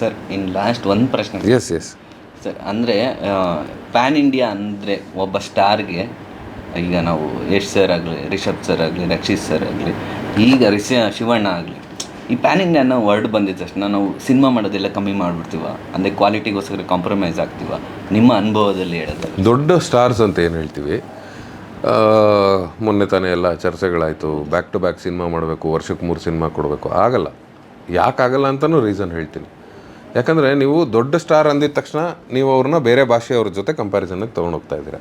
Sir ಇನ್ last ಒಂದು ಪ್ರಶ್ನೆ yes yes sir ಅಂದರೆ ಪ್ಯಾನ್ ಇಂಡಿಯಾ ಅಂದರೆ ಒಬ್ಬ ಸ್ಟಾರ್ಗೆ ಈಗ ನಾವು ಯಶ್ ಸರ್ ಆಗಲಿ ರಿಷಬ್ ಸರ್ ಆಗಲಿ ರಕ್ಷಿತ್ ಸರ್ ಆಗಲಿ ಈಗ ರಿಷ ಶಿವಣ್ಣ ಆಗಲಿ ಈ ಪ್ಯಾನ್ ಇಂಡಿಯಾ ಅನ್ನೋ ವರ್ಡ್ ಬಂದಿದ್ದ ತಕ್ಷಣ ನಾವು ಸಿನಿಮಾ ಮಾಡೋದೆಲ್ಲ ಕಮ್ಮಿ ಮಾಡಿಬಿಡ್ತೀವ ಅಂದರೆ ಕ್ವಾಲಿಟಿಗೋಸ್ಕರ ಕಾಂಪ್ರಮೈಸ್ ಆಗ್ತೀವ ನಿಮ್ಮ ಅನುಭವದಲ್ಲಿ ಹೇಳೋದು. ದೊಡ್ಡ ಸ್ಟಾರ್ಸ್ ಅಂತ ಏನು ಹೇಳ್ತೀವಿ? ಮೊನ್ನೆ ತಾನೇ ಎಲ್ಲ ಚರ್ಚೆಗಳಾಯಿತು ಬ್ಯಾಕ್ ಟು ಬ್ಯಾಕ್ ಸಿನಿಮಾ ಮಾಡಬೇಕು ವರ್ಷಕ್ಕೆ ಮೂರು ಸಿನಿಮಾ ಕೊಡಬೇಕು ಆಗಲ್ಲ. ಯಾಕಾಗಲ್ಲ ಅಂತಲೂ ರೀಸನ್ ಹೇಳ್ತೀನಿ. ಯಾಕಂದರೆ ನೀವು ದೊಡ್ಡ ಸ್ಟಾರ್ ಅಂದಿದ ತಕ್ಷಣ ನೀವು ಅವ್ರನ್ನ ಬೇರೆ ಭಾಷೆಯವ್ರ ಜೊತೆ ಕಂಪ್ಯಾರಿಸನ್ಗೆ ತೊಗೊಂಡೋಗ್ತಾ ಇದ್ದೀರಾ.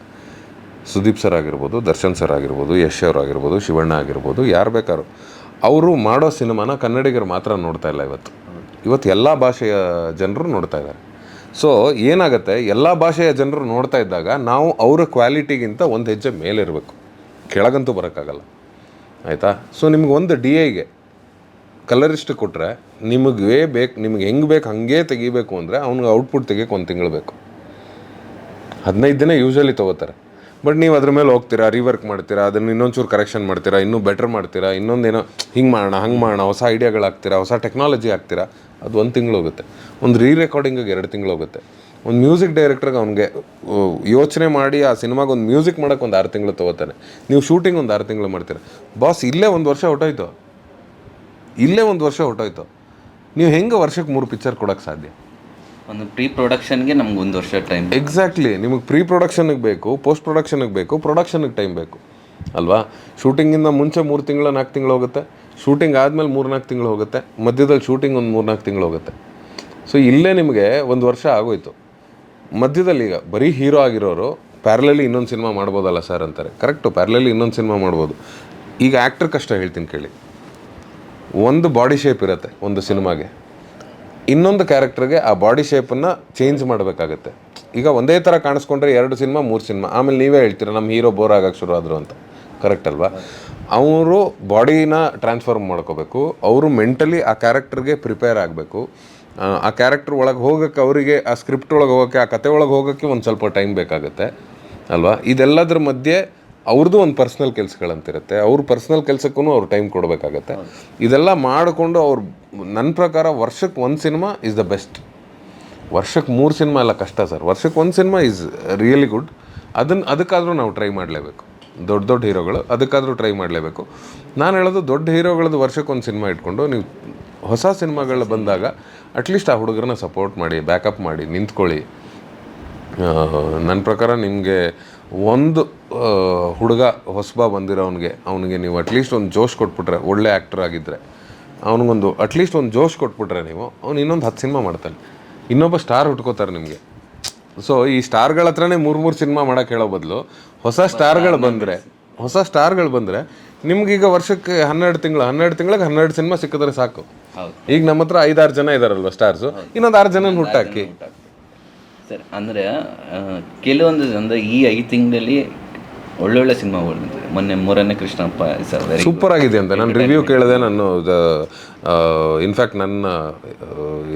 ಸುದೀಪ್ ಸರ್ ಆಗಿರ್ಬೋದು, ದರ್ಶನ್ ಸರ್ ಆಗಿರ್ಬೋದು, ಯಶ್ ಅವ್ರು ಆಗಿರ್ಬೋದು, ಶಿವಣ್ಣ ಆಗಿರ್ಬೋದು, ಯಾರು ಬೇಕಾದ್ರು. ಅವರು ಮಾಡೋ ಸಿನಿಮಾನ ಕನ್ನಡಿಗರು ಮಾತ್ರ ನೋಡ್ತಾ ಇಲ್ಲ ಇವತ್ತು. ಇವತ್ತು ಎಲ್ಲ ಭಾಷೆಯ ಜನರು ನೋಡ್ತಾ ಇದ್ದಾರೆ. ಸೊ ಏನಾಗುತ್ತೆ, ಎಲ್ಲ ಭಾಷೆಯ ಜನರು ನೋಡ್ತಾ ಇದ್ದಾಗ ನಾವು ಅವರ ಕ್ವಾಲಿಟಿಗಿಂತ ಒಂದು ಹೆಜ್ಜೆ ಮೇಲಿರಬೇಕು. ಕೆಳಗಂತೂ ಬರೋಕ್ಕಾಗಲ್ಲ. ಆಯಿತಾ? ಸೊ ನಿಮ್ಗೆ ಒಂದು ಡಿ ಐಗೆ ಕಲರಿಸ್ಟ್ ಕೊಟ್ಟರೆ ನಿಮಗೆ ಬೇಕು, ನಿಮ್ಗೆ ಹೆಂಗೆ ಬೇಕು ಹಾಗೆ ತೆಗಿಬೇಕು ಅಂದರೆ ಅವ್ನಿಗೆ ಔಟ್ಪುಟ್ ತೆಗಿಯೋಕೆ ಒಂದು ತಿಂಗಳು ಬೇಕು. ಹದಿನೈದು ದಿನ ಯೂಶಲಿ ತೊಗೋತಾರೆ. ಬಟ್ ನೀವು ಅದ್ರ ಮೇಲೆ ಹೋಗ್ತೀರಾ ರಿವರ್ಕ್ ಮಾಡ್ತೀರಾ, ಅದನ್ನು ಇನ್ನೊಂಚೂರು ಕರೆಕ್ಷನ್ ಮಾಡ್ತೀರಾ, ಇನ್ನೂ ಬೆಟರ್ ಮಾಡ್ತೀರಾ, ಇನ್ನೊಂದೇನೋ ಹಿಂಗೆ ಮಾಡೋಣ, ಹಂಗೆ ಮಾಡೋಣ, ಹೊಸ ಐಡಿಯಾಗಳು ಹಾಕ್ತೀರಾ, ಹೊಸ ಟೆಕ್ನಾಲಜಿ ಹಾಕ್ತೀರಾ, ಅದು ಒಂದು ತಿಂಗಳು ಹೋಗುತ್ತೆ. ಒಂದು ರೀ ರೆಕಾರ್ಡಿಂಗಿಗೆ ಎರಡು ತಿಂಗಳು ಹೋಗುತ್ತೆ. ಒಂದು ಮ್ಯೂಸಿಕ್ ಡೈರೆಕ್ಟ್ರಿಗೆ ಅವ್ನಿಗೆ ಯೋಚನೆ ಮಾಡಿ ಆ ಸಿನಿಮಾಗೆ ಒಂದು ಮ್ಯೂಸಿಕ್ ಮಾಡೋಕ್ಕೆ ಒಂದು ಆರು ತಿಂಗಳು ತೊಗೋತಾನೆ. ನೀವು ಶೂಟಿಂಗ್ ಒಂದು ಆರು ತಿಂಗಳು ಮಾಡ್ತೀರಾ. ಬಾಸ್ ಇಲ್ಲೇ ಒಂದು ವರ್ಷ ಹೊಟ್ಟೋಯ್ತು ಇಲ್ಲೇ ಒಂದು ವರ್ಷ ಹೊಟ್ಟೋಯ್ತು ನೀವು ಹೆಂಗೆ ವರ್ಷಕ್ಕೆ ಮೂರು ಪಿಕ್ಚರ್ ಕೊಡೋಕ್ಕೆ ಸಾಧ್ಯ? ಒಂದು ಪ್ರೀ ಪ್ರೊಡಕ್ಷನ್ಗೆ ನಮ್ಗೆ ಒಂದು ವರ್ಷ ಟೈಮ್ ಎಕ್ಸಾಕ್ಟ್ಲಿ ನಿಮಗೆ ಪ್ರೀ ಪ್ರೊಡಕ್ಷನ್ಗೆ ಬೇಕು ಪೋಸ್ಟ್ ಪ್ರೊಡಕ್ಷನ್ಗೆ ಬೇಕು ಪ್ರೊಡಕ್ಷನಿಗೆ ಟೈಮ್ ಬೇಕು. ಅಲ್ವಾ? ಶೂಟಿಂಗಿಂದ ಮುಂಚೆ ಮೂರು ತಿಂಗಳು ನಾಲ್ಕು ತಿಂಗಳು ಹೋಗುತ್ತೆ. ಶೂಟಿಂಗ್ ಆದಮೇಲೆ ಮೂರು ನಾಲ್ಕು ತಿಂಗಳು ಹೋಗುತ್ತೆ. ಮಧ್ಯದಲ್ಲಿ ಶೂಟಿಂಗ್ ಒಂದು ಮೂರು ನಾಲ್ಕು ತಿಂಗಳು ಹೋಗುತ್ತೆ. ಸೊ ಇಲ್ಲೇ ನಿಮಗೆ ಒಂದು ವರ್ಷ ಆಗೋಯ್ತು. ಮಧ್ಯದಲ್ಲಿ ಈಗ ಬರೀ ಹೀರೋ ಆಗಿರೋರು ಪ್ಯಾರಲಲ್ಲಿ ಇನ್ನೊಂದು ಸಿನಿಮಾ ಮಾಡ್ಬೋದಲ್ಲ ಸರ್ ಅಂತಾರೆ. ಕರೆಕ್ಟು ಪ್ಯಾರಲಲ್ಲಿ ಇನ್ನೊಂದು ಸಿನಿಮಾ ಮಾಡ್ಬೋದು. ಈಗ ಆ್ಯಕ್ಟ್ರ್ ಕಷ್ಟ ಹೇಳ್ತೀನಿ ಕೇಳಿ. ಒಂದು ಬಾಡಿ ಶೇಪ್ ಇರುತ್ತೆ ಒಂದು ಸಿನಿಮಾಗೆ ಇನ್ನೊಂದು ಕ್ಯಾರೆಕ್ಟರ್ಗೆ ಆ ಬಾಡಿ ಶೇಪನ್ನು ಚೇಂಜ್ ಮಾಡಬೇಕಾಗತ್ತೆ. ಈಗ ಒಂದೇ ಥರ ಕಾಣಿಸ್ಕೊಂಡ್ರೆ ಎರಡು ಸಿನಿಮಾ ಮೂರು ಸಿನಿಮಾ ಆಮೇಲೆ ನೀವೇ ಹೇಳ್ತೀರ ನಮ್ಮ ಹೀರೋ ಬೋರ್ ಆಗೋಕ್ಕೆ ಶುರು ಆದರು ಅಂತ. ಕರೆಕ್ಟ್ ಅಲ್ವಾ? ಅವರು ಬಾಡಿನ ಟ್ರಾನ್ಸ್ಫಾರ್ಮ್ ಮಾಡ್ಕೋಬೇಕು. ಅವರು ಮೆಂಟಲಿ ಆ ಕ್ಯಾರೆಕ್ಟರ್ಗೆ ಪ್ರಿಪೇರ್ ಆಗಬೇಕು. ಆ ಕ್ಯಾರೆಕ್ಟರ್ ಒಳಗೆ ಹೋಗೋಕ್ಕೆ ಅವರಿಗೆ, ಆ ಸ್ಕ್ರಿಪ್ಟ್ ಒಳಗೆ ಹೋಗೋಕ್ಕೆ, ಆ ಕತೆ ಒಳಗೆ ಹೋಗೋಕ್ಕೆ ಒಂದು ಸ್ವಲ್ಪ ಟೈಮ್ ಬೇಕಾಗುತ್ತೆ. ಅಲ್ವಾ? ಇದೆಲ್ಲದ್ರ ಮಧ್ಯೆ ಅವ್ರದ್ದು ಒಂದು ಪರ್ಸ್ನಲ್ ಕೆಲಸಗಳಂತಿರುತ್ತೆ. ಅವ್ರ ಪರ್ಸ್ನಲ್ ಕೆಲಸಕ್ಕೂ ಅವ್ರು ಟೈಮ್ ಕೊಡಬೇಕಾಗತ್ತೆ. ಇದೆಲ್ಲ ಮಾಡಿಕೊಂಡು ಅವ್ರು ನನ್ನ ಪ್ರಕಾರ ವರ್ಷಕ್ಕೆ ಒಂದು ಸಿನಿಮಾ ಇಸ್ ದ ಬೆಸ್ಟ್ ವರ್ಷಕ್ಕೆ ಮೂರು ಸಿನಿಮಾ ಎಲ್ಲ ಕಷ್ಟ ಸರ್. ವರ್ಷಕ್ಕೆ ಒಂದು ಸಿನಿಮಾ ಈಸ್ ರಿಯಲಿ ಗುಡ್ ಅದನ್ನು ಅದಕ್ಕಾದರೂ ನಾವು ಟ್ರೈ ಮಾಡಲೇಬೇಕು. ದೊಡ್ಡ ದೊಡ್ಡ ಹೀರೋಗಳು, ಅದಕ್ಕಾದರೂ ಟ್ರೈ ಮಾಡಲೇಬೇಕು. ನಾನು ಹೇಳೋದು ದೊಡ್ಡ ಹೀರೋಗಳದ್ದು ವರ್ಷಕ್ಕೆ ಒಂದು ಸಿನಿಮಾ ಇಟ್ಕೊಂಡು ನೀವು ಹೊಸ ಸಿನಿಮಾಗಳು ಬಂದಾಗ ಅಟ್ಲೀಸ್ಟ್ ಆ ಹುಡುಗರನ್ನ ಸಪೋರ್ಟ್ ಮಾಡಿ ಬ್ಯಾಕಪ್ ಮಾಡಿ, ನಿಂತ್ಕೊಳ್ಳಿ. ನನ್ನ ಪ್ರಕಾರ ನಿಮಗೆ ಒಂದು ಹುಡುಗ ಹೊಸಬ ಬಂದಿರೋವನಿಗೆ ಅವನಿಗೆ ನೀವು ಅಟ್ಲೀಸ್ಟ್ ಒಂದು ಜೋಶ್ ಕೊಟ್ಬಿಟ್ರೆ ಒಳ್ಳೆ ಆ್ಯಕ್ಟರ್ ಆಗಿದ್ದರೆ ಅವನಿಗೊಂದು ಅಟ್ಲೀಸ್ಟ್ ಒಂದು ಜೋಶ್ ಕೊಟ್ಬಿಟ್ರೆ ನೀವು ಅವ್ನು ಇನ್ನೊಂದು ಹತ್ತು ಸಿನಿಮಾ ಮಾಡ್ತಾನೆ. ಇನ್ನೊಬ್ಬ ಸ್ಟಾರ್ ಹುಟ್ಕೋತಾರೆ ನಿಮಗೆ. ಸೊ ಈ ಸ್ಟಾರ್ಗಳ ಹತ್ರನೇ ಮೂರು ಮೂರು ಸಿನಿಮಾ ಮಾಡೋಕೆ ಹೇಳೋ ಬದಲು ಹೊಸ ಸ್ಟಾರ್ಗಳು ಬಂದರೆ ಹೊಸ ಸ್ಟಾರ್ಗಳು ಬಂದರೆ ನಿಮ್ಗೀಗ ವರ್ಷಕ್ಕೆ ಹನ್ನೆರಡು ತಿಂಗಳು ಹನ್ನೆರಡು ತಿಂಗಳಿಗೆ ಹನ್ನೆರಡು ಸಿನಿಮಾ ಸಿಕ್ಕಿದ್ರೆ ಸಾಕು. ಈಗ ನಮ್ಮ ಹತ್ರ ಐದಾರು ಜನ ಇದಾರಲ್ವ ಸ್ಟಾರ್ಸು ಇನ್ನೊಂದು ಆರು ಜನ ಹುಟ್ಟಾಕಿ. ಸರ್ ಅಂದರೆ ಕೆಲವೊಂದು ಅಂದರೆ ಈ ಐದು ತಿಂಗಳಲ್ಲಿ ಒಳ್ಳೊಳ್ಳೆ ಸಿನಿಮಾ ಬಂದಿದೆ ಮೊನ್ನೆ ಮೂರನೇ ಕೃಷ್ಣಪ್ಪ ಸರ್ ಸೂಪರ್ ಆಗಿದೆ ಅಂತ. ನಾನು ರಿವ್ಯೂ ಕೇಳಿದೆ ನಾನು ಇನ್ಫ್ಯಾಕ್ಟ್ ನನ್ನ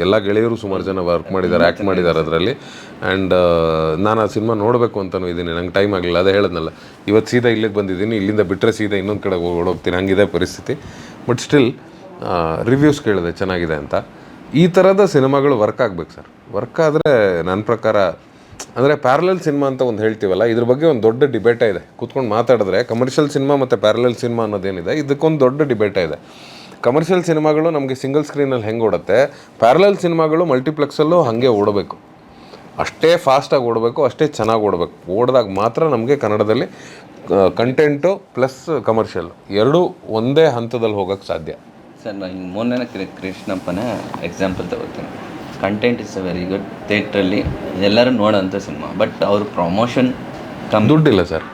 ಎಲ್ಲ ಗೆಳೆಯರು ಸುಮಾರು ಜನ ವರ್ಕ್ ಮಾಡಿದ್ದಾರೆ ಆ್ಯಕ್ಟ್ ಮಾಡಿದ್ದಾರೆ ಅದರಲ್ಲಿ. ಆ್ಯಂಡ್ ನಾನು ಆ ಸಿನಿಮಾ ನೋಡಬೇಕು ಅಂತಲೂ ಇದ್ದೀನಿ. ನಂಗೆ ಟೈಮ್ ಆಗಲಿಲ್ಲ. ಅದೇ ಹೇಳದ್ನಲ್ಲ. ಇವತ್ತು ಸೀದಾ ಇಲ್ಲಿಗೆ ಬಂದಿದ್ದೀನಿ. ಇಲ್ಲಿಂದ ಬಿಟ್ಟರೆ ಸೀದಾ ಇನ್ನೊಂದು ಕಡೆ ಓಡೋಗ್ತೀನಿ. ಹಂಗಿದೆ ಪರಿಸ್ಥಿತಿ. ಬಟ್ ಸ್ಟಿಲ್ ರಿವ್ಯೂಸ್ ಕೇಳಿದೆ ಚೆನ್ನಾಗಿದೆ ಅಂತ. ಈ ಥರದ ಸಿನಿಮಾಗಳು ವರ್ಕ್ ಆಗ್ಬೇಕು ಸರ್. ವರ್ಕ್ ಆದರೆ ನನ್ನ ಪ್ರಕಾರ, ಅಂದರೆ ಪ್ಯಾರಲಲ್ ಸಿನಿಮಾ ಅಂತ ಒಂದು ಹೇಳ್ತೀವಲ್ಲ, ಇದ್ರ ಬಗ್ಗೆ ಒಂದು ದೊಡ್ಡ ಡಿಬೇಟ ಇದೆ. ಕೂತ್ಕೊಂಡು ಮಾತಾಡಿದ್ರೆ ಕಮರ್ಷಿಯಲ್ ಸಿನಿಮಾ ಮತ್ತು ಪ್ಯಾರಲಲ್ ಸಿನಿಮಾ ಅನ್ನೋದೇನಿದೆ, ಇದಕ್ಕೊಂದು ದೊಡ್ಡ ಡಿಬೇಟ ಇದೆ. ಕಮರ್ಷಿಯಲ್ ಸಿನಿಮಾಗಳು ನಮಗೆ ಸಿಂಗಲ್ ಸ್ಕ್ರೀನಲ್ಲಿ ಹೆಂಗೆ ಓಡುತ್ತೆ? ಪ್ಯಾರಲಲ್ ಸಿನಿಮಾಗಳು ಮಲ್ಟಿಪ್ಲೆಕ್ಸಲ್ಲೂ ಹಾಗೆ ಓಡಬೇಕು. ಅಷ್ಟೇ ಫಾಸ್ಟಾಗಿ ಓಡಬೇಕು, ಅಷ್ಟೇ ಚೆನ್ನಾಗಿ ಓಡಬೇಕು. ಓಡಿದಾಗ ಮಾತ್ರ ನಮಗೆ ಕನ್ನಡದಲ್ಲಿ ಕಂಟೆಂಟು ಪ್ಲಸ್ ಕಮರ್ಷಿಯಲ್ ಎರಡೂ ಒಂದೇ ಹಂತದಲ್ಲಿ ಹೋಗೋಕ್ಕೆ ಸಾಧ್ಯ. ಸರ್ ನಾನು ಮೂರನೇ ಕೃಷ್ಣಪ್ಪನ ಎಕ್ಸಾಂಪಲ್ ತಗೋತೀನಿ. Content is a very good ಥಿಯೇಟ್ರಲ್ಲಿ ಎಲ್ಲರೂ ನೋಡೋಂಥ ಸಿನಿಮಾ. ಬಟ್ ಅವ್ರ ಪ್ರಮೋಷನ್ ಕಮ್ಮಿ. ದುಡ್ಡಿಲ್ಲ ಸರ್.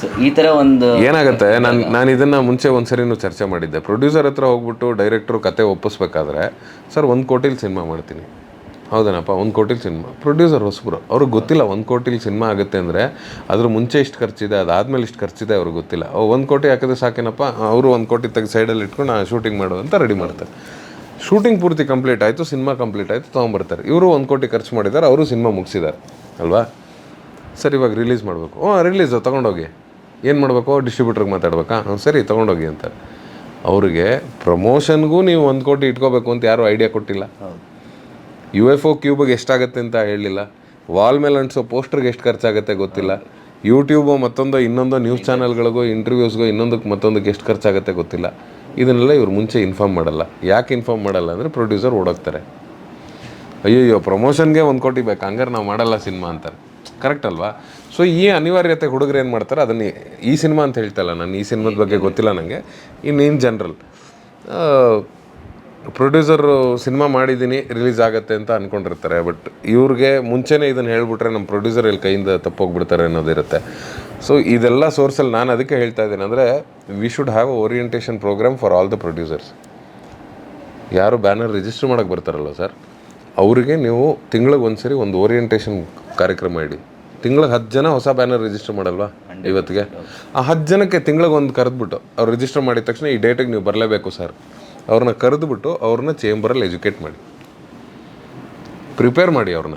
ಸೊ ಈ ಥರ ಒಂದು ಏನಾಗುತ್ತೆ? ನಾನು ನಾನು ಇದನ್ನು ಮುಂಚೆ ಒಂದು ಸರಿನೂ ಚರ್ಚೆ ಮಾಡಿದ್ದೆ. ಪ್ರೊಡ್ಯೂಸರ್ ಹತ್ರ ಹೋಗ್ಬಿಟ್ಟು ಡೈರೆಕ್ಟ್ರು ಕತೆ ಒಪ್ಪಿಸ್ಬೇಕಾದ್ರೆ ಸರ್ ಒಂದು ಕೋಟಿಲಿ ಸಿನಿಮಾ ಮಾಡ್ತೀನಿ. ಹೌದೇನಪ್ಪ, ಒಂದು ಕೋಟಿಲಿ ಸಿನಿಮಾ. ಪ್ರೊಡ್ಯೂಸರ್ ಹೊಸಬ್ರು, ಅವ್ರಿಗೆ ಗೊತ್ತಿಲ್ಲ ಒಂದು ಕೋಟಿಲಿ ಸಿನಿಮಾ ಆಗುತ್ತೆ ಅಂದರೆ ಅದ್ರ ಮುಂಚೆ ಇಷ್ಟು ಖರ್ಚಿದೆ, ಅದಾದಮೇಲೆ ಇಷ್ಟು ಖರ್ಚಿದೆ, ಅವ್ರಿಗೆ ಗೊತ್ತಿಲ್ಲ. ಒಂದು ಕೋಟಿ ಹಾಕಿದ್ರೆ ಸಾಕೇನಪ್ಪ? ಅವರು ಒಂದು ಕೋಟಿ ತೆಗೆದು ಸೈಡಲ್ಲಿ ಇಟ್ಕೊಂಡು ಶೂಟಿಂಗ್ ಮಾಡೋದು ಅಂತ ರೆಡಿ ಮಾಡ್ತಾರೆ. ಶೂಟಿಂಗ್ ಪೂರ್ತಿ ಕಂಪ್ಲೀಟ್ ಆಯಿತು, ಸಿನಿಮಾ ಕಂಪ್ಲೀಟ್ ಆಯಿತು, ತೊಗೊಂಬರ್ತಾರೆ. ಇವರು ಒಂದು ಕೋಟಿ ಖರ್ಚು ಮಾಡಿದ್ದಾರೆ, ಅವರು ಸಿನಿಮಾ ಮುಗಿಸಿದ್ದಾರೆ. ಅಲ್ವಾ? ಸರ್, ಇವಾಗ ರಿಲೀಸ್ ಮಾಡಬೇಕು. ಹ್ಞೂ ರಿಲೀಸ್ ತೊಗೊಂಡೋಗಿ. ಏನು ಮಾಡಬೇಕು? ಡಿಸ್ಟ್ರಿಬ್ಯೂಟ್ರಿಗೆ ಮಾತಾಡ್ಬೇಕಾ? ಹ್ಞೂ ಸರಿ, ತೊಗೊಂಡೋಗಿ ಅಂತಾರೆ. ಅವರಿಗೆ ಪ್ರಮೋಷನ್ಗೂ ನೀವು ಒಂದು ಕೋಟಿ ಇಟ್ಕೋಬೇಕು ಅಂತ ಯಾರೂ ಐಡಿಯಾ ಕೊಟ್ಟಿಲ್ಲ. ಯು ಎಫ್ ಒ ಕ್ಯೂಬಿಗೆ ಎಷ್ಟಾಗುತ್ತೆ ಅಂತ ಹೇಳಲಿಲ್ಲ ವಾಲ್ ಮೇಲೆ ಅಂಟಿಸೋ ಪೋಸ್ಟರ್ಗೆ ಎಷ್ಟು ಖರ್ಚಾಗುತ್ತೆ ಗೊತ್ತಿಲ್ಲ. ಯೂಟ್ಯೂಬು ಮತ್ತೊಂದು, ಇನ್ನೊಂದು ನ್ಯೂಸ್ ಚಾನಲ್ಗಳಿಗೂ ಇಂಟರ್ವ್ಯೂಸ್ಗೂ ಇನ್ನೊಂದಕ್ಕೆ ಮತ್ತೊಂದಕ್ಕೆ ಎಷ್ಟು ಖರ್ಚಾಗುತ್ತೆ ಗೊತ್ತಿಲ್ಲ. ಇದನ್ನೆಲ್ಲ ಇವ್ರು ಮುಂಚೆ ಇನ್ಫಾರ್ಮ್ ಮಾಡಲ್ಲ. ಯಾಕೆ ಇನ್ಫಾರ್ಮ್ ಮಾಡಲ್ಲ ಅಂದರೆ ಪ್ರೊಡ್ಯೂಸರ್ ಓಡೋಗ್ತಾರೆ ಅಯ್ಯಯ್ಯೋ ಪ್ರಮೋಷನ್ಗೆ ಒಂದು ಕೋಟಿ ಬೇಕು, ಹಂಗಾರೆ ನಾವು ಮಾಡಲ್ಲ ಸಿನಿಮಾ ಅಂತಾರೆ. ಕರೆಕ್ಟ್ ಅಲ್ವಾ? ಸೊ ಈ ಅನಿವಾರ್ಯತೆ ಹುಡುಗರು ಏನು ಮಾಡ್ತಾರೆ, ಅದನ್ನು ಈ ಸಿನಿಮಾ ಅಂತ ಹೇಳ್ತಲ್ಲ ನಾನು, ಈ ಸಿನಿಮಾದ ಬಗ್ಗೆ ಗೊತ್ತಿಲ್ಲ ನನಗೆ ಇನ್ನು ಇನ್ ಜನರಲ್ ಪ್ರೊಡ್ಯೂಸರು ಸಿನಿಮಾ ಮಾಡಿದ್ದೀನಿ, ರಿಲೀಸ್ ಆಗುತ್ತೆ ಅಂತ ಅಂದ್ಕೊಂಡಿರ್ತಾರೆ ಬಟ್ ಇವ್ರಿಗೆ ಮುಂಚೆನೇ ಇದನ್ನು ಹೇಳಿಬಿಟ್ರೆ ನಮ್ಮ ಪ್ರೊಡ್ಯೂಸರ್ ಇಲ್ಲಿ ಕೈಯಿಂದ ತಪ್ಪೋಗ್ಬಿಡ್ತಾರೆ ಅನ್ನೋದಿರುತ್ತೆ ಸೊ ಇದೆಲ್ಲ ಸೋರ್ಸಲ್ಲಿ ನಾನು ಅದಕ್ಕೆ ಹೇಳ್ತಾ ಇದ್ದೀನಿ ಅಂದರೆ we should have orientation program for all the producers ಯಾರು ಬ್ಯಾನರ್ ರಿಜಿಸ್ಟರ್ ಮಾಡೋಕ್ಕೆ ಬರ್ತಾರಲ್ಲ ಸರ್, ಅವರಿಗೆ ನೀವು ತಿಂಗಳಿಗೆ ಒಂದು ಸರಿ ಒಂದು ಓರಿಯೆಂಟೇಷನ್ ಕಾರ್ಯಕ್ರಮ ಇಡಿ. ತಿಂಗಳಿಗೆ ಹತ್ತು ಜನ ಹೊಸ ಬ್ಯಾನರ್ ರಿಜಿಸ್ಟರ್ ಮಾಡಲ್ವಾ ಇವತ್ತಿಗೆ? ಆ ಹತ್ತು ಜನಕ್ಕೆ ತಿಂಗಳಿಗೆ ಒಂದು ಕರೆದ್ಬಿಟ್ಟು ಅವ್ರು ರಿಜಿಸ್ಟರ್ ಮಾಡಿದ ತಕ್ಷಣ ಈ ಡೇಟಿಗೆ ನೀವು ಬರಲೇಬೇಕು ಸರ್. ಅವ್ರನ್ನ ಕರೆದುಬಿಟ್ಟು ಅವ್ರನ್ನ ಚೇಂಬರಲ್ಲಿ ಎಜುಕೇಟ್ ಮಾಡಿ. ಪ್ರಿಪೇರ್ ಮಾಡಿ ಅವ್ರನ್ನ.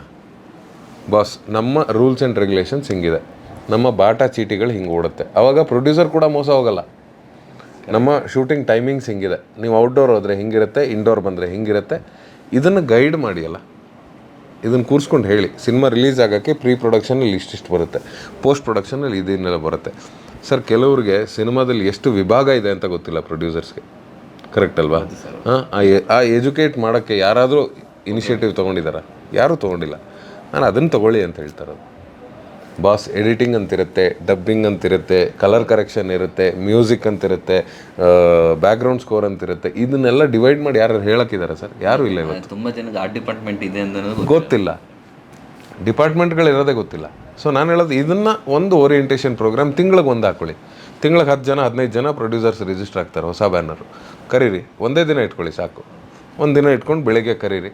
ಬಾಸ್, ನಮ್ಮ ರೂಲ್ಸ್ ಆ್ಯಂಡ್ ರೆಗ್ಯುಲೇಷನ್ಸ್ ಹಿಂಗಿದೆ. ನಮ್ಮ ಬಾಟಾ ಚೀಟಿಗಳು ಹಿಂಗೆ ಓಡುತ್ತೆ. ಅವಾಗ ಪ್ರೊಡ್ಯೂಸರ್ ಕೂಡ ಮೋಸ ಹೋಗಲ್ಲ. ನಮ್ಮ ಶೂಟಿಂಗ್ ಟೈಮಿಂಗ್ಸ್ ಹಿಂಗಿದೆ. ನೀವು ಔಟ್ಡೋರ್ ಹೋದರೆ ಹಿಂಗಿರುತ್ತೆ ಇಂಡೋರ್ ಬಂದರೆ ಹಿಂಗಿರುತ್ತೆ. ಇದನ್ನು ಗೈಡ್ ಮಾಡಿ ಅಲ್ಲ. ಇದನ್ನು ಕೂರಿಸ್ಕೊಂಡು ಹೇಳಿ. ಸಿನಿಮಾ ರಿಲೀಸ್ ಆಗೋಕ್ಕೆ ಪ್ರೀ ಪ್ರೊಡಕ್ಷನಲ್ಲಿ ಇಷ್ಟಿಷ್ಟು ಬರುತ್ತೆ. ಪೋಸ್ಟ್ ಪ್ರೊಡಕ್ಷನಲ್ಲಿ ಇದನ್ನೆಲ್ಲ ಬರುತ್ತೆ. ಸರ್, ಕೆಲವ್ರಿಗೆ ಸಿನಿಮಾದಲ್ಲಿ ಎಷ್ಟು ವಿಭಾಗ ಇದೆ ಅಂತ ಗೊತ್ತಿಲ್ಲ ಪ್ರೊಡ್ಯೂಸರ್ಸ್ಗೆ. ಕರೆಕ್ಟ್ ಅಲ್ವಾ? ಹಾಂ ಆ ಎಜುಕೇಟ್ ಮಾಡೋಕ್ಕೆ ಯಾರಾದರೂ ಇನಿಷಿಯೇಟಿವ್ ತೊಗೊಂಡಿದ್ದಾರಾ ಯಾರೂ ತೊಗೊಂಡಿಲ್ಲ. ನಾನು ಅದನ್ನು ತೊಗೊಳ್ಳಿ ಅಂತ ಹೇಳ್ತಾರದು ಬಾಸ್ ಎಡಿಟಿಂಗ್ ಅಂತಿರುತ್ತೆ ಡಬ್ಬಿಂಗ್ ಅಂತಿರುತ್ತೆ ಕಲರ್ ಕರೆಕ್ಷನ್ ಇರುತ್ತೆ ಮ್ಯೂಸಿಕ್ ಅಂತಿರುತ್ತೆ ಬ್ಯಾಕ್ಗ್ರೌಂಡ್ ಸ್ಕೋರ್ ಅಂತಿರುತ್ತೆ. ಇದನ್ನೆಲ್ಲ ಡಿವೈಡ್ ಮಾಡಿ ಯಾರು ಹೇಳಕ್ಕಿದ್ದಾರೆ ಸರ್? ಯಾರು ಇಲ್ಲ ಇವತ್ತು. ತುಂಬ ಜನಕ್ಕೆ ಆ ಡಿಪಾರ್ಟ್ಮೆಂಟ್ ಇದೆ ಅಂತ ಗೊತ್ತಿಲ್ಲ. ಡಿಪಾರ್ಟ್ಮೆಂಟ್ಗಳು ಇರೋದೇ ಗೊತ್ತಿಲ್ಲ. ಸೊ ನಾನು ಹೇಳೋದು ಇದನ್ನು ಒಂದು ಓರಿಯೆಂಟೇಷನ್ ಪ್ರೋಗ್ರಾಮ್ ತಿಂಗಳಿಗೆ ಒಂದು ಹಾಕೊಳ್ಳಿ. ತಿಂಗಳಿಗೆ ಹತ್ತು ಜನ ಹದಿನೈದು ಜನ ಪ್ರೊಡ್ಯೂಸರ್ಸ್ ರಿಜಿಸ್ಟರ್ ಆಗ್ತಾರೆ ಹೊಸ ಬ್ಯಾನರು ಕರೀರಿ ಒಂದೇ ದಿನ ಇಟ್ಕೊಳ್ಳಿ ಸಾಕು. ಒಂದು ದಿನ ಇಟ್ಕೊಂಡು ಬೆಳಗ್ಗೆ ಕರೀರಿ.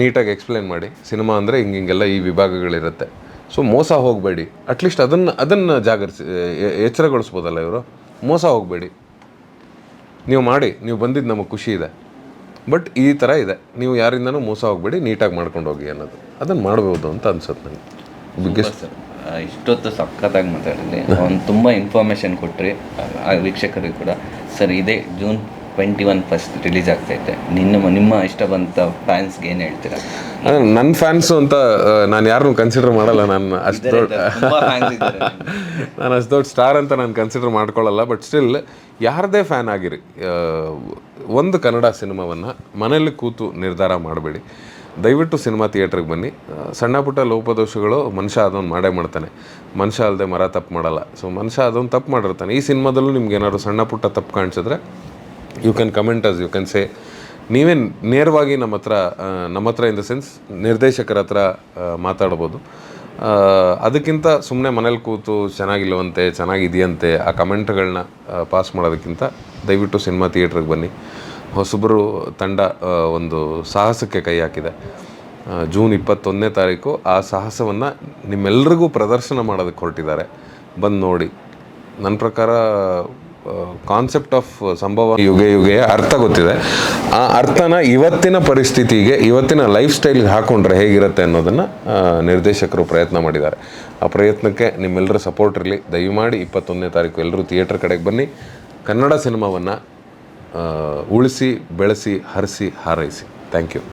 ನೀಟಾಗಿ ಎಕ್ಸ್ಪ್ಲೇನ್ ಮಾಡಿ. ಸಿನಿಮಾ ಅಂದರೆ ಹಿಂಗೆ ಹಿಂಗೆಲ್ಲ ಈ ವಿಭಾಗಗಳಿರುತ್ತೆ. ಸೊ ಮೋಸ ಹೋಗಬೇಡಿ. ಅಟ್ಲೀಸ್ಟ್ ಅದನ್ನು ಅದನ್ನು ಜಾಗರಿಸಿ ಎಚ್ಚರಗೊಳಿಸ್ಬೋದಲ್ಲ ಇವರು? ಮೋಸ ಹೋಗಬೇಡಿ. ನೀವು ಮಾಡಿ ನೀವು ಬಂದಿದ್ದು ನಮಗೆ ಖುಷಿ ಇದೆ. ಬಟ್ ಈ ಥರ ಇದೆ. ನೀವು ಯಾರಿಂದನೂ ಮೋಸ ಹೋಗಬೇಡಿ ನೀಟಾಗಿ ಮಾಡ್ಕೊಂಡು ಹೋಗಿ ಅನ್ನೋದು. ಅದನ್ನು ಮಾಡ್ಬೋದು ಅಂತ ಅನ್ಸುತ್ತೆ ನನಗೆ ಬಿಗ್ಗೆಸ್ಟ್ ಇಷ್ಟೊತ್ತು ಸಖತ್ತಾಗಿ ಮಾತಾಡಿದ್ರಿ. ಒಂದು ತುಂಬ ಇನ್ಫಾರ್ಮೇಷನ್ ಕೊಟ್ರಿ. ಆ ವೀಕ್ಷಕರಿಗೆ ಕೂಡ. ಸರ್ ಇದೇ June twenty one first release ಆಗ್ತೈತೆ ನಿನ್ನ ನಿಮ್ಮ ಇಷ್ಟ ಬಂತ ಫ್ಯಾನ್ಸ್ಗೆ ಏನು ಹೇಳ್ತೀರಾ? ನನ್ನ ಫ್ಯಾನ್ಸು ಅಂತ ನಾನು ಯಾರನ್ನೂ ಕನ್ಸಿಡರ್ ಮಾಡಲ್ಲ. ನಾನು ಅಷ್ಟು ದೊಡ್ಡ ನಾನು ಅಷ್ಟು ದೊಡ್ಡ ಸ್ಟಾರ್ ಅಂತ ನಾನು ಕನ್ಸಿಡರ್ ಮಾಡ್ಕೊಳ್ಳಲ್ಲ. ಬಟ್ ಸ್ಟಿಲ್ ಯಾರದೇ ಫ್ಯಾನ್ ಆಗಿರಿ ಒಂದು ಕನ್ನಡ ಸಿನಿಮಾವನ್ನು ಮನೇಲಿ ಕೂತು ನಿರ್ಧಾರ ಮಾಡಬೇಡಿ. ದಯವಿಟ್ಟು ಸಿನಿಮಾ ಥಿಯೇಟ್ರಿಗೆ ಬನ್ನಿ. ಸಣ್ಣ ಪುಟ್ಟ ಲೋಪದೋಷಗಳು ಮನುಷ್ಯ ಅದೊಂದು ಮಾಡೇ ಮಾಡ್ತಾನೆ. ಮನುಷ್ಯ ಅಲ್ಲದೆ ಮರ ತಪ್ಪು ಮಾಡಲ್ಲ. ಸೊ ಮನುಷ್ಯ ಅದೊಂದು ತಪ್ಪು ಮಾಡಿರ್ತಾನೆ. ಈ ಸಿನಿಮಾದಲ್ಲೂ ನಿಮ್ಗೆ ಏನಾದ್ರು ಸಣ್ಣ ಪುಟ್ಟ ತಪ್ಪು ಕಾಣಿಸಿದ್ರೆ you can comment us you can say ನೀವೇ ನೇರವಾಗಿ ನಮ್ಮ ಹತ್ರ ನಮ್ಮ ಹತ್ರ ಇನ್ ದ ಸೆನ್ಸ್ ನಿರ್ದೇಶಕರ ಹತ್ರ ಮಾತಾಡ್ಬೋದು. ಅದಕ್ಕಿಂತ ಸುಮ್ಮನೆ ಮನೇಲಿ ಕೂತು ಚೆನ್ನಾಗಿಲ್ವಂತೆ ಚೆನ್ನಾಗಿದೆಯಂತೆ ಆ ಕಮೆಂಟ್ಗಳನ್ನ ಪಾಸ್ ಮಾಡೋದಕ್ಕಿಂತ ದಯವಿಟ್ಟು ಸಿನಿಮಾ ಥಿಯೇಟ್ರಿಗೆ ಬನ್ನಿ. ಹೊಸಬರು ತಂಡ ಒಂದು ಸಾಹಸಕ್ಕೆ ಕೈ ಹಾಕಿದೆ. ಜೂನ್ ಇಪ್ಪತ್ತೊಂದನೇ ತಾರೀಕು ಆ ಸಾಹಸವನ್ನು ನಿಮ್ಮೆಲ್ರಿಗೂ ಪ್ರದರ್ಶನ ಮಾಡೋದಕ್ಕೆ ಹೊರಟಿದ್ದಾರೆ. ಬಂದು ನೋಡಿ. ನನ್ನ ಪ್ರಕಾರ ಕಾನ್ಸೆಪ್ಟ್ ಆಫ್ ಸಂಭವ ಯುಗೆ ಯುಗೆ ಅರ್ಥ ಗೊತ್ತಿದೆ. ಆ ಅರ್ಥನ ಇವತ್ತಿನ ಪರಿಸ್ಥಿತಿಗೆ, ಇವತ್ತಿನ ಲೈಫ್ ಸ್ಟೈಲ್ಗೆ ಹಾಕೊಂಡ್ರೆ ಹೇಗಿರುತ್ತೆ ಅನ್ನೋದನ್ನು ನಿರ್ದೇಶಕರು ಪ್ರಯತ್ನ ಮಾಡಿದ್ದಾರೆ. ಆ ಪ್ರಯತ್ನಕ್ಕೆ ನಿಮ್ಮೆಲ್ಲರ ಸಪೋರ್ಟ್ ಇರಲಿ. ದಯಮಾಡಿ ಇಪ್ಪತ್ತೊಂದನೇ ತಾರೀಕು ಎಲ್ಲರೂ ಥಿಯೇಟರ್ ಕಡೆಗೆ ಬನ್ನಿ. ಕನ್ನಡ ಸಿನಿಮಾವನ್ನು ಉಳಿಸಿ ಬೆಳೆಸಿ ಹರಿಸಿ ಹಾರೈಸಿ. Thank you